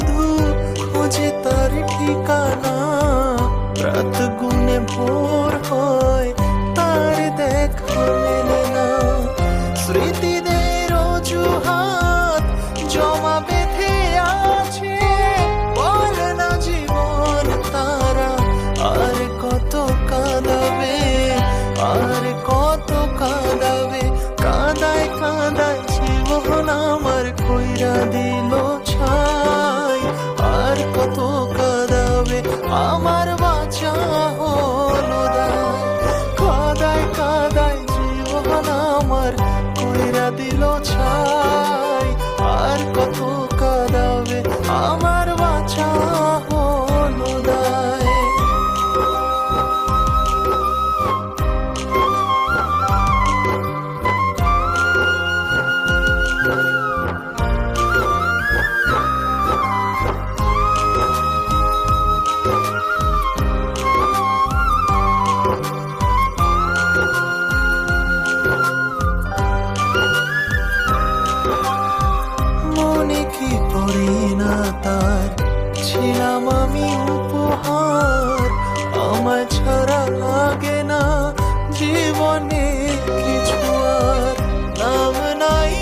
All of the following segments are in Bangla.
শুধু খোঁজে তার ঠিকানা রাত গুনে ভোর হয়। মনে কি পড়ে না তার? ছিলাম আমি উপহার আমার ছাড়া লাগে না জীবনে কিছু আর। দাম নাই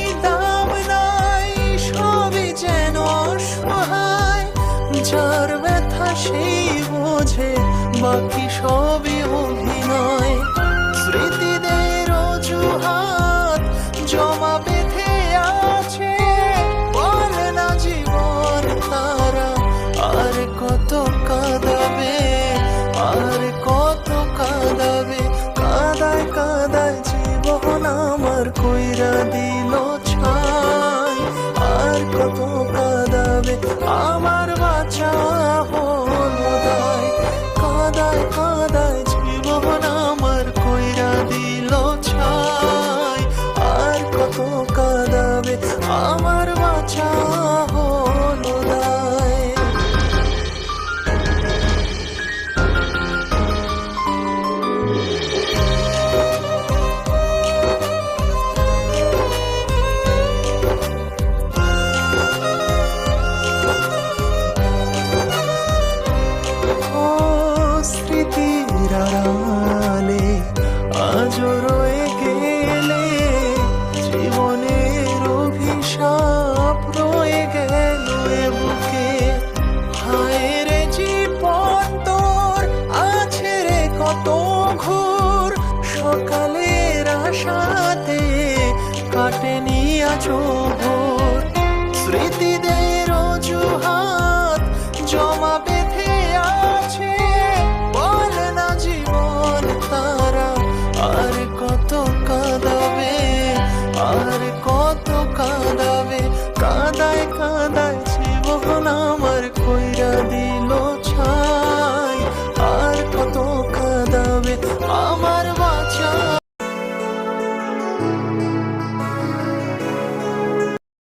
সবই যেন যার সেই বোঝে, বাকি সবই কইরা দিল ছাই আর কত কাঁদাবে? আমার বাঁচা হলো কাঁদায় কাদায় জীবন আমার কইরা দিল ছাই। আর কত কাঁদাবে? আমার বাঁচা হলো সকালের আশাতে কাটেনি আছো ভোর। স্মৃতিদের অজুহাত জমা বেঁধে আছে। বল না জীবন তারা আর